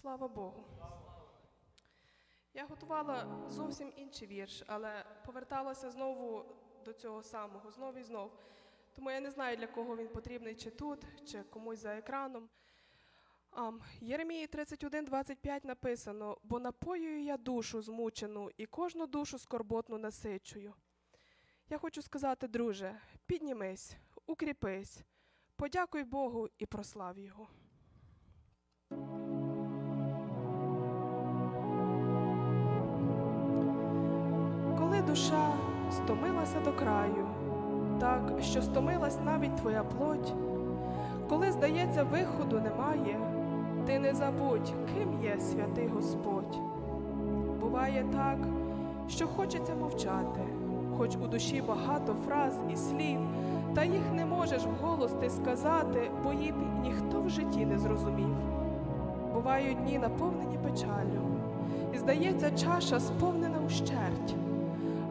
Слава Богу. Я готувала зовсім інший вірш, але поверталася знову до цього самого, знов і знов. Тому я не знаю, для кого він потрібний, чи тут, чи комусь за екраном. Єремії 31, 25 написано: бо напоюю я душу змучену і кожну душу скорботну насичую. Я хочу сказати, друже, піднімись, укріпись, подякуй Богу і прослав Його. Душа стомилася до краю, так що стомилась навіть твоя плоть, коли, здається, виходу немає, ти не забудь, ким є святий Господь. Буває так, що хочеться мовчати, хоч у душі багато фраз і слів, та їх не можеш вголос ти сказати, бо їх ніхто в житті не зрозумів. Бувають дні наповнені печалю, і здається, чаша сповнена ущерть,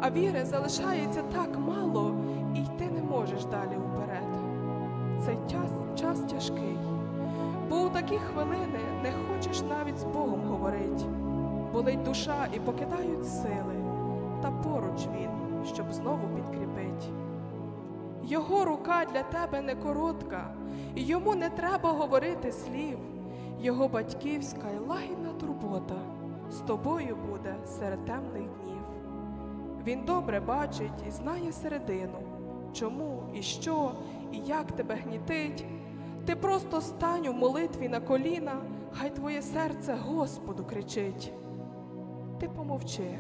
а віри залишається так мало, і йти не можеш далі вперед. Цей час, час тяжкий, бо у такі хвилини не хочеш навіть з Богом говорить. Болить душа і покидають сили, та поруч він, щоб знову підкріпить. Його рука для тебе не коротка, і йому не треба говорити слів. Його батьківська й лагідна турбота з тобою буде серед темних днів. Він добре бачить і знає середину, чому і що, і як тебе гнітить. Ти просто стань у молитві на коліна, хай твоє серце Господу кричить. Ти помовчи,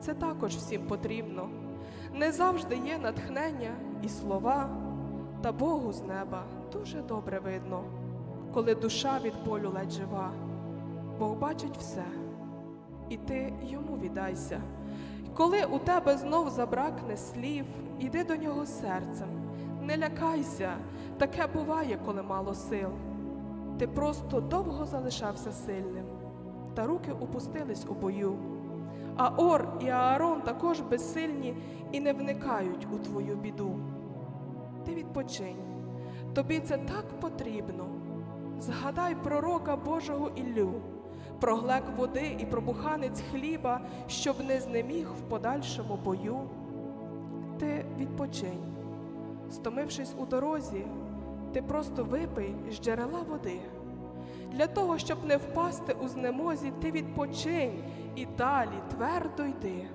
це також всім потрібно. Не завжди є натхнення і слова, та Богу з неба дуже добре видно, коли душа від болю ледь жива. Бог бачить все, і ти йому віддайся. Коли у тебе знов забракне слів, іди до нього серцем, не лякайся, таке буває, коли мало сил. Ти просто довго залишався сильним, та руки опустились у бою. А Ор і Аарон також безсильні і не вникають у твою біду. Ти відпочинь, тобі це так потрібно. Згадай пророка Божого Іллю, про глек води і про буханець хліба, щоб не знеміг в подальшому бою. Ти відпочинь, стомившись у дорозі, ти просто випий з джерела води. Для того, щоб не впасти у знемозі, ти відпочинь і далі твердо йди.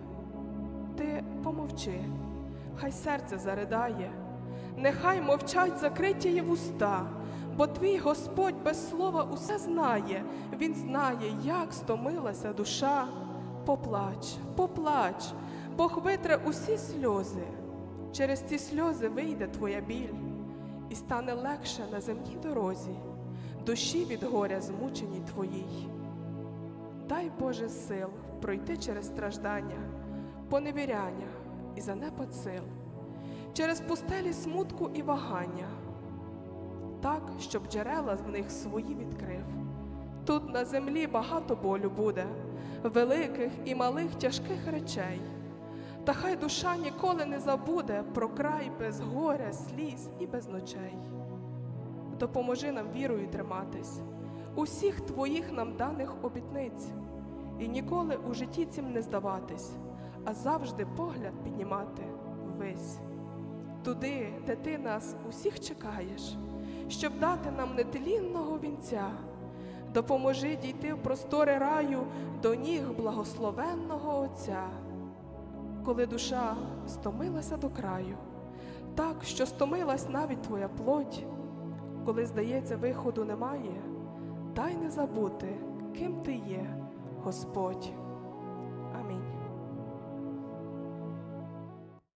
Ти помовчи, хай серце заридає, нехай мовчать закриті є вуста, бо твій Господь без слова усе знає, Він знає, як стомилася душа. Поплач, поплач, Бог витре усі сльози. Через ці сльози вийде твоя біль, і стане легше на земній дорозі, душі від горя змученій твоїй. Дай Боже сил пройти через страждання, поневіряння і занепад сил, через пустелі смутку і вагання, так, щоб джерела в них свої відкрив. Тут на землі багато болю буде, великих і малих тяжких речей. Та хай душа ніколи не забуде про край без горя, сліз і без ночей. Допоможи нам вірою триматись, усіх твоїх нам даних обітниць, і ніколи у житті цим не здаватись, а завжди погляд піднімати ввись. Туди, де ти нас усіх чекаєш, щоб дати нам нетлінного вінця. Допоможи дійти в простори раю до ніг благословенного Отця коли душа стомилася до краю, так, що стомилась навіть твоя плоть, коли, здається, виходу немає, дай не забути, ким ти є, Господь.